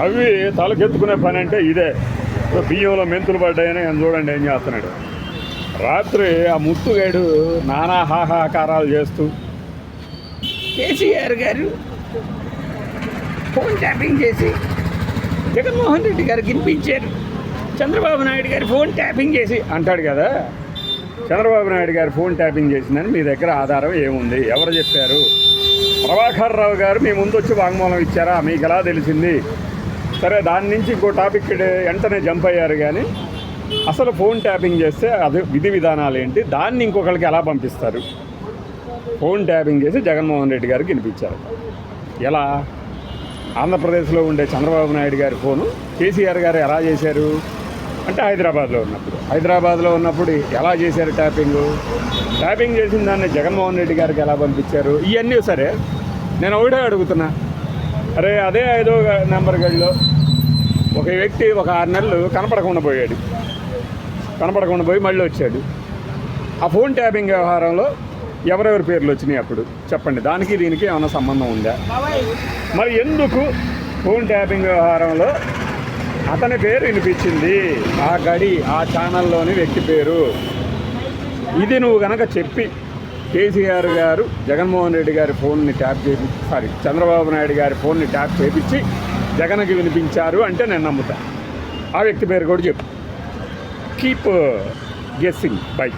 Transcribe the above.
అవి తలకెత్తుకునే పని అంటే ఇదే. బియ్యంలో మెంతులు పడ్డాయని ఆయన చూడండి ఏం చేస్తున్నాడు. రాత్రి ఆ ముత్తుగాడు నానా హాహాకారాలు చేస్తూ కేసీఆర్ గారు ఫోన్ ట్యాపింగ్ చేసి జగన్మోహన్ రెడ్డి గారు వినిపించారు చంద్రబాబు నాయుడు గారు ఫోన్ ట్యాపింగ్ చేసి అంటాడు కదా. చంద్రబాబు నాయుడు గారు ఫోన్ ట్యాపింగ్ చేసిందని మీ దగ్గర ఆధారం ఏముంది? ఎవరు చెప్పారు? ప్రభాకర్ రావు గారు మీ ముందు వచ్చి వాంగ్మూలం ఇచ్చారా? మీకు ఎలా తెలిసింది? సరే దాని నుంచి ఇంకో టాపిక్ వెంటనే జంప్ అయ్యారు కానీ అసలు ఫోన్ ట్యాపింగ్ చేస్తే అది విధి విధానాలు ఏంటి? దాన్ని ఇంకొకరికి ఎలా పంపిస్తారు? ఫోన్ ట్యాపింగ్ చేసి జగన్మోహన్ రెడ్డి గారికి వినిపించారు. ఎలా? ఆంధ్రప్రదేశ్లో ఉండే చంద్రబాబు నాయుడు గారి ఫోను. కేసీఆర్ గారు ఎలా చేశారు? అంటే హైదరాబాద్లో ఉన్నప్పుడు. హైదరాబాద్లో ఉన్నప్పుడు ఎలా చేశారు ట్యాపింగ్? ట్యాపింగ్ చేసిన దాన్ని జగన్మోహన్ రెడ్డి గారికి ఎలా పంపించారు? ఇవన్నీ సరే. నేను ఒకటే అడుగుతున్నా. అరే అదే ఐదో నెంబర్ గడిలో ఒక వ్యక్తి ఒక ఆరు నెలలు కనపడకుండా పోయాడు. కనపడకుండా పోయి మళ్ళీ వచ్చాడు. ఆ ఫోన్ ట్యాపింగ్ వ్యవహారంలో ఎవరెవరి పేర్లు వచ్చినాయి అప్పుడు? చెప్పండి. దానికి దీనికి ఏమైనా సంబంధం ఉందా? మరి ఎందుకు ఫోన్ ట్యాపింగ్ వ్యవహారంలో అతని పేరు వినిపించింది. ఆ గడి ఆ ఛానల్లోని వ్యక్తి పేరు. ఇది నువ్వు కనుక చెప్పి కేసీఆర్ గారు జగన్మోహన్ రెడ్డి గారి ఫోన్ని ట్యాప్ చేపి సారీ చంద్రబాబు నాయుడు గారి ఫోన్ని ట్యాప్ చేపించి జగన్కి వినిపించారు అంటే నేను నమ్ముతా. ఆ వ్యక్తి పేరు కూడా చెప్పు. Keep guessing by